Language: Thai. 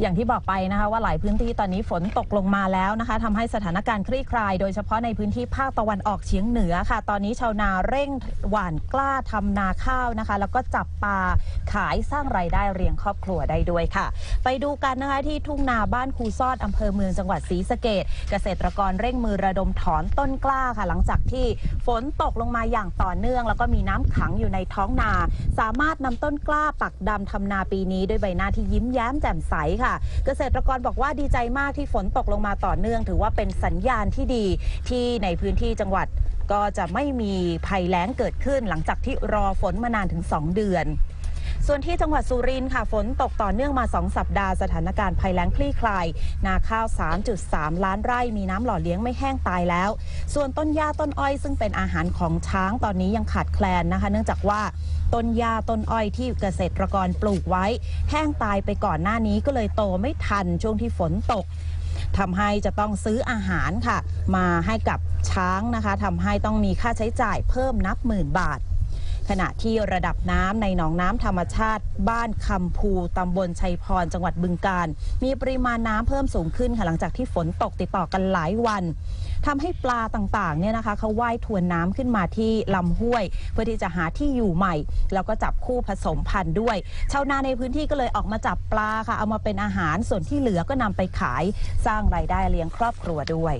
อย่างที่บอกไปนะคะว่าหลายพื้นที่ตอนนี้ฝนตกลงมาแล้วนะคะทำให้สถานการณ์คลี่คลาย โดยเฉพาะในพื้นที่ภาคตะวันออกเฉียงเหนือค่ะ ตอนนี้ชาวนาเร่งหว่านกล้าทำนาข้าวนะคะ แล้วก็จับปลาขายสร้างรายได้เลี้ยงครอบครัวได้ด้วยค่ะ ไปดูกันนะคะที่ทุ่งนาบ้านคูซอดอำเภอเมืองจังหวัดศรีสะเกดเกษตรกรเร่งมือระดมถอนต้นกล้าค่ะ หลังจากที่ฝนตกลงมาอย่างต่อเนื่อง แล้วก็มีน้ำขังอยู่ในท้องนา สามารถนำต้นกล้าปักดำทำนาปีนี้ด้วยใบหน้าที่ยิ้มแย้มแจ่มใสค่ะค่ะ เกษตรกรบอกว่าดีใจมากที่ฝนตกลงมาต่อเนื่อง ถือว่าเป็นสัญญาณที่ดีที่ในพื้นที่จังหวัดก็จะไม่มีภัยแล้งเกิดขึ้นหลังจากที่รอฝนมานานถึง 2 เดือน ส่วนที่จังหวัดสุรินทร์ค่ะฝนตกต่อเนื่องมา 2 สัปดาห์สถานการณ์ภัยแล้งคลี่คลาย นาข้าว 3.3 ล้านไร่มีน้ำหล่อเลี้ยงไม่แห้งตายแล้ว ส่วนต้นหญ้าต้นอ้อยซึ่งเป็นอาหารของช้างตอนนี้ยังขาดแคลนนะคะ เนื่องจากว่าต้นหญ้าต้นอ้อยที่เกษตรกรปลูกไว้ แห้งตายไปก่อนหน้านี้ก็เลยโตไม่ทันช่วงที่ฝนตกทำให้จะต้องซื้ออาหารค่ะ มาให้กับช้างนะคะทำให้ต้องมีค่าใช้จ่ายเพิ่มนับหมื่นบาท ขณะที่ระดับน้ำในหนองน้ำธรรมชาติ บ้านคำภูตำบลชัยพร จังหวัดบึงการ มีปริมาณน้ำเพิ่มสูงขึ้นค่ะหลังจากที่ฝนตกติดต่อกันหลายวันทำให้ปลาต่างๆเนี่ยนะคะเขาว่ายทวนน้ำขึ้นมาที่ลำห้วย เพื่อที่จะหาที่อยู่ใหม่ แล้วก็จับคู่ผสมพันธุ์ด้วย ชาวนาในพื้นที่ก็เลยออกมาจับปลาค่ะ เอามาเป็นอาหารส่วนที่เหลือก็นำไปขายสร้างรายได้เลี้ยงครอบครัวด้วย